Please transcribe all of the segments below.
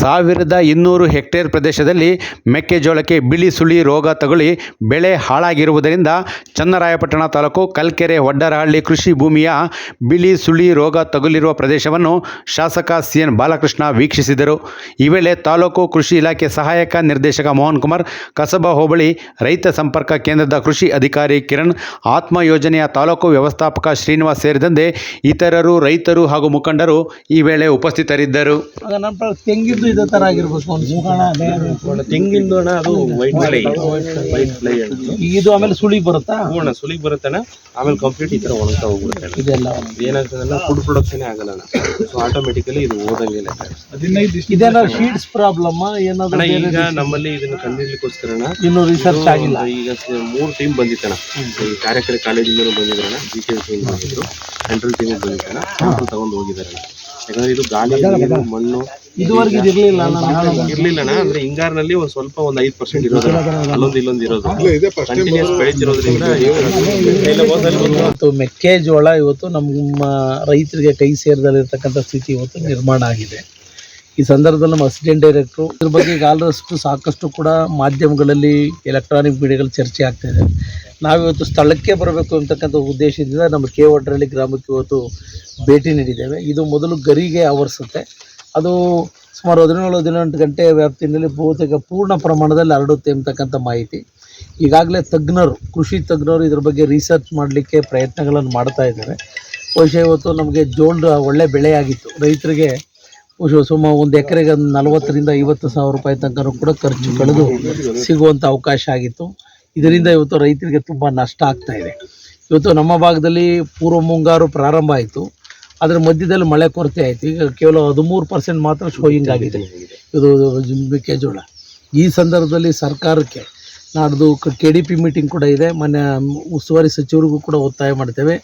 ಸಾವಿರದ ಇನ್ನೂರು ಹೆಕ್ಟೇರ್ ಪ್ರದೇಶದಲ್ಲಿ ಮೆಕ್ಕೆಜೋಳಕ್ಕೆ ಬಿಳಿ ಸುಳಿ ರೋಗ ತಗುಲಿ ಬೆಳೆ ಹಾಳಾಗಿರುವುದರಿಂದ ಚನ್ನರಾಯಪಟ್ಟಣ ತಾಲೂಕು ಕಲ್ಕೆರೆ ವಡ್ಡರಹಳ್ಳಿ ಕೃಷಿ ಭೂಮಿಯ ಬಿಳಿ ಸುಳಿ ರೋಗ ತಗುಲಿರುವ ಪ್ರದೇಶವನ್ನು ಶಾಸಕ ಸಿ ಎನ್ ಬಾಲಕೃಷ್ಣ ವೀಕ್ಷಿಸಿದರು. ಈ ವೇಳೆ ತಾಲೂಕು ಕೃಷಿ ಇಲಾಖೆ ಸಹಾಯಕ ನಿರ್ದೇಶಕ ಮೋಹನ್ ಕುಮಾರ್, ಕಸಬಾ ಹೋಬಳಿ ರೈತ ಸಂಪರ್ಕ ಕೇಂದ್ರದ ಕೃಷಿ ಅಧಿಕಾರಿ ಕಿರಣ್, ಆತ್ಮ ಯೋಜನೆಯ ತಾಲೂಕು ವ್ಯವಸ್ಥಾಪಕ ಶ್ರೀನಿವಾಸ್ ಸೇರಿದಂತೆ ಇತರರು ರೈತರು ಹಾಗೂ ಮುಖಂಡರು ಈ ವೇಳೆ ಉಪಸ್ಥಿತರಿದ್ದರು. ತೆಂಗಿದ್ದು ಇದೇ ತರ ಆಗಿರ್ಬೇಕು ಅದು ವೈಟ್ ಫ್ಲೈ ವೈಟ್ ಫ್ಲೈ ಇದು ಆಮೇಲೆ ಸುಳಿ ಬರುತ್ತಾ? ಹೂಣ ಸುಳಿ ಬರುತ್ತಣ್ಣ. ಆಮೇಲೆ ಕಂಪ್ಲೀಟ್ ಈ ತರ ಒಣಗ್ತಾ ಹೋಗ್ಬಿಡುತ್ತೆ. ಇದೆಲ್ಲ ಏನಾಗ್ತದಲ್ಲ ಫುಡ್ ಪ್ರೊಡಕ್ಷನ್ ಆಗಲ್ಲ ಸೊ ಆಟೋಮೆಟಿಕಲಿ ಇದು ಓದಂಗಿಲ್ಲ ಇದೆಲ್ಲ ಶೀಟ್ಸ್ ಪ್ರಾಬ್ಲಮ್ ಏನಾದ್ರು ಈಗ ನಮ್ಮಲ್ಲಿ ಇದನ್ನ ಕಂಡುಹಿಡ್ಲಿಕ್ಕೋಸ್ಕರ ಇನ್ನು ರಿಸರ್ಚ್ ಆಗಿಲ್ಲ. ಈಗ ಮೂರು ಟೀಮ್ ಬಂದಿತ್ತಣ ಈ ಕಾರ್ಯಕರ್ತ ಕಾಲೇಜಿಂದ ಜಿ ಕೆ ಟೀಮ್ ಬಂದಿದ್ರು. ಸೆಂಟ್ರಲ್ ಟೀಮ್ ಬಂದಿತ್ತಣ್ಣ. ಸ್ಯಾಂಪಲ್ ತಗೊಂಡು ಹೋಗಿದಾರಣ್ಣ. ಯಾಕಂದ್ರೆ ಇದು ಗಾಳಿ ನೀರು ಮಣ್ಣು ಇದುವರೆಗೆ ಇದಿರಲಿಲ್ಲ ಇರ್ಲಿಲ್ಲಣ್ಣ ಅಂದ್ರೆ ಹಿಂಗಾರಿನಲ್ಲಿ ಒಂದ್ ಸ್ವಲ್ಪ ಒಂದ್ ಐದ್ ಪರ್ಸೆಂಟ್ ಇರೋದು ಅಲ್ಲೊಂದು ಇಲ್ಲೊಂದು ಇರೋದು. ಕಂಟಿನ್ಯೂಸ್ ಬೆಳೀತಿರೋದ್ರಿಂದ ಇವತ್ತು ಮೆಕ್ಕೆಜೋಳ ಇವತ್ತು ನಮ್ಮ ರೈತರಿಗೆ ಕೈ ಸೇರದಲ್ಲಿರ್ತಕ್ಕಂಥ ಸ್ಥಿತಿ ಇವತ್ತು ನಿರ್ಮಾಣ ಆಗಿದೆ. ಈ ಸಂದರ್ಭದಲ್ಲಿ ನಮ್ಮ ಅಸಿಸ್ಟೆಂಟ್ ಡೈರೆಕ್ಟರ್ ಇದ್ರ ಬಗ್ಗೆ ಈಗ ಆಲ್ರಷ್ಟು ಸಾಕಷ್ಟು ಕೂಡ ಮಾಧ್ಯಮಗಳಲ್ಲಿ ಎಲೆಕ್ಟ್ರಾನಿಕ್ ಮೀಡಿಯಾಗಳು ಚರ್ಚೆ ಆಗ್ತಾ ಇದೆ. ನಾವಿವತ್ತು ಸ್ಥಳಕ್ಕೆ ಬರಬೇಕು ಅಂತಕ್ಕಂಥ ಉದ್ದೇಶದಿಂದ ನಮ್ಮ ಕೆ ಒಡ್ರಳ್ಳಿ ಗ್ರಾಮಕ್ಕೆ ಇವತ್ತು ಭೇಟಿ ನೀಡಿದ್ದೇವೆ. ಇದು ಮೊದಲು ಗರಿಗೆ ಆವರಿಸುತ್ತೆ. ಅದು ಸುಮಾರು ಹದಿನೇಳು, ಹದಿನೆಂಟು ಗಂಟೆ ವ್ಯಾಪ್ತಿಯಲ್ಲಿ ಬಹುತೇಕ ಪೂರ್ಣ ಪ್ರಮಾಣದಲ್ಲಿ ಹರಡುತ್ತೆ ಅಂತಕ್ಕಂಥ ಮಾಹಿತಿ. ಈಗಾಗಲೇ ತಜ್ಞರು, ಕೃಷಿ ತಜ್ಞರು ಇದ್ರ ಬಗ್ಗೆ ರಿಸರ್ಚ್ ಮಾಡಲಿಕ್ಕೆ ಪ್ರಯತ್ನಗಳನ್ನು ಮಾಡ್ತಾ ಇದ್ದಾರೆ. ಬಹುಶಃ ಇವತ್ತು ನಮಗೆ ಜೋಳ ಒಳ್ಳೆ ಬೆಳೆಯಾಗಿತ್ತು. ರೈತರಿಗೆ ಸುಮಾರು ಒಂದು ಎಕರೆಗೆ ಒಂದು ನಲವತ್ತರಿಂದ ಐವತ್ತು ಸಾವಿರ ರೂಪಾಯಿ ತನಕ ಕೂಡ ಖರ್ಚು ಕಳೆದು ಸಿಗುವಂಥ ಅವಕಾಶ ಆಗಿತ್ತು. ಇದರಿಂದ ಇವತ್ತು ರೈತರಿಗೆ ತುಂಬ ನಷ್ಟ ಆಗ್ತಾ ಇದೆ. ಇವತ್ತು ನಮ್ಮ ಭಾಗದಲ್ಲಿ ಪೂರ್ವ ಮುಂಗಾರು ಪ್ರಾರಂಭ ಆಯಿತು. ಅದರ ಮಧ್ಯದಲ್ಲಿ ಮಳೆ ಕೊರತೆ ಆಯಿತು. ಈಗ ಕೇವಲ ಹದಿಮೂರು ಪರ್ಸೆಂಟ್ ಮಾತ್ರ ಶೋಯಿಂಗ್ ಆಗಿದೆ. ಇದು ಮೆಕ್ಕೆಜೋಳ ಈ ಸಂದರ್ಭದಲ್ಲಿ ಸರ್ಕಾರಕ್ಕೆ ನಾಡ್ದು ಕೆ ಡಿ ಪಿ ಮೀಟಿಂಗ್ ಕೂಡ ಇದೆ. ಮೊನ್ನೆ ಉಸ್ತುವಾರಿ ಸಚಿವರಿಗೂ ಕೂಡ ಒತ್ತಾಯ ಮಾಡ್ತೇವೆ.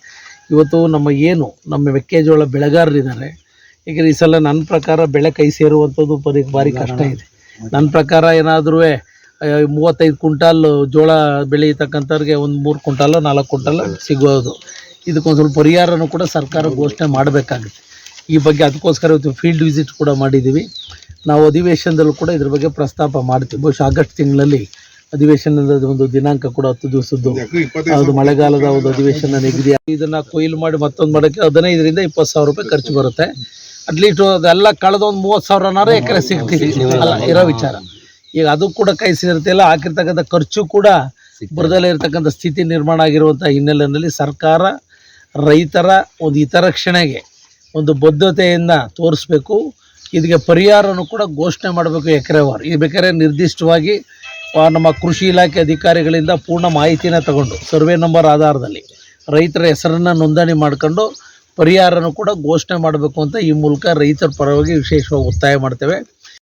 ಇವತ್ತು ನಮ್ಮ ಏನು, ನಮ್ಮ ಮೆಕ್ಕೆಜೋಳ ಬೆಳೆಗಾರರಿದ್ದಾರೆ. ಈಗ ಈ ಸಲ ನನ್ನ ಪ್ರಕಾರ ಬೆಳೆ ಕೈ ಸೇರುವಂಥದ್ದು ಬರೀ ಭಾರಿ ಕಷ್ಟ ಇದೆ. ನನ್ನ ಪ್ರಕಾರ ಏನಾದರೂ ಮೂವತ್ತೈದು ಕ್ವಿಂಟಾಲ್ ಜೋಳ ಬೆಳೀತಕ್ಕಂಥವ್ರಿಗೆ ಒಂದು ಮೂರು ಕ್ವಿಂಟಾಲು ನಾಲ್ಕು ಕುಂಟಾಲು ಸಿಗೋದು. ಇದಕ್ಕೊಂದು ಸ್ವಲ್ಪ ಪರಿಹಾರನೂ ಕೂಡ ಸರ್ಕಾರ ಘೋಷಣೆ ಮಾಡಬೇಕಾಗುತ್ತೆ. ಈ ಬಗ್ಗೆ ಅದಕ್ಕೋಸ್ಕರ ಇವತ್ತು ಫೀಲ್ಡ್ ವಿಸಿಟ್ ಕೂಡ ಮಾಡಿದ್ದೀವಿ. ನಾವು ಅಧಿವೇಶನದಲ್ಲೂ ಕೂಡ ಇದ್ರ ಬಗ್ಗೆ ಪ್ರಸ್ತಾಪ ಮಾಡ್ತೀವಿ. ಬಹುಶಃ ಆಗಸ್ಟ್ ತಿಂಗಳಲ್ಲಿ ಅಧಿವೇಶನದ ಒಂದು ದಿನಾಂಕ ಕೂಡ ಹತ್ತು ದಿವಸದ್ದು. ಅದು ಮಳೆಗಾಲದ ಒಂದು ಅಧಿವೇಶನ ನಿಗದಿ ಇದನ್ನ ಕೊಯ್ಲು ಮಾಡಿ ಮತ್ತೊಂದು ಮಾಡೋಕ್ಕೆ ಹದಿನೈದರಿಂದ ಇಪ್ಪತ್ತು ಸಾವಿರ ರೂಪಾಯಿ ಖರ್ಚು ಬರುತ್ತೆ. ಅಟ್ಲೀಸ್ಟ್ ಅದೆಲ್ಲ ಕಳೆದ ಒಂದು ಮೂವತ್ತು ಸಾವಿರನಾರ ಎಕರೆ ಸಿಗ್ತೀವಿ ಅಲ್ಲ ಇರೋ ವಿಚಾರ. ಈಗ ಅದು ಕೂಡ ಕೈ ಸೇರ್ತಿಲ್ಲ ಹಾಕಿರ್ತಕ್ಕಂಥ ಖರ್ಚು ಕೂಡ ಬರದಲ್ಲೇ ಇರತಕ್ಕಂಥ ಸ್ಥಿತಿ ನಿರ್ಮಾಣ ಆಗಿರುವಂಥ ಹಿನ್ನೆಲೆಯಲ್ಲಿ ಸರ್ಕಾರ ರೈತರ ಒಂದು ಹಿತರಕ್ಷಣೆಗೆ ಒಂದು ಬದ್ಧತೆಯನ್ನು ತೋರಿಸ್ಬೇಕು. ಇದಕ್ಕೆ ಪರಿಹಾರನೂ ಕೂಡ ಘೋಷಣೆ ಮಾಡಬೇಕು ಎಕರೆವಾರು. ಈ ಬೇಕಾದ್ರೆ ನಿರ್ದಿಷ್ಟವಾಗಿ ನಮ್ಮ ಕೃಷಿ ಇಲಾಖೆ ಅಧಿಕಾರಿಗಳಿಂದ ಪೂರ್ಣ ಮಾಹಿತಿನ ತಗೊಂಡು ಸರ್ವೆ ನಂಬರ್ ಆಧಾರದಲ್ಲಿ ರೈತರ ಹೆಸರನ್ನು ನೋಂದಣಿ ಮಾಡ್ಕೊಂಡು ಪರಿಹಾರನೂ ಕೂಡ ಘೋಷಣೆ ಮಾಡಬೇಕು ಅಂತ ಈ ಮೂಲಕ ರೈತರ ಪರವಾಗಿ ವಿಶೇಷವಾಗಿ ಒತ್ತಾಯ ಮಾಡ್ತೇವೆ.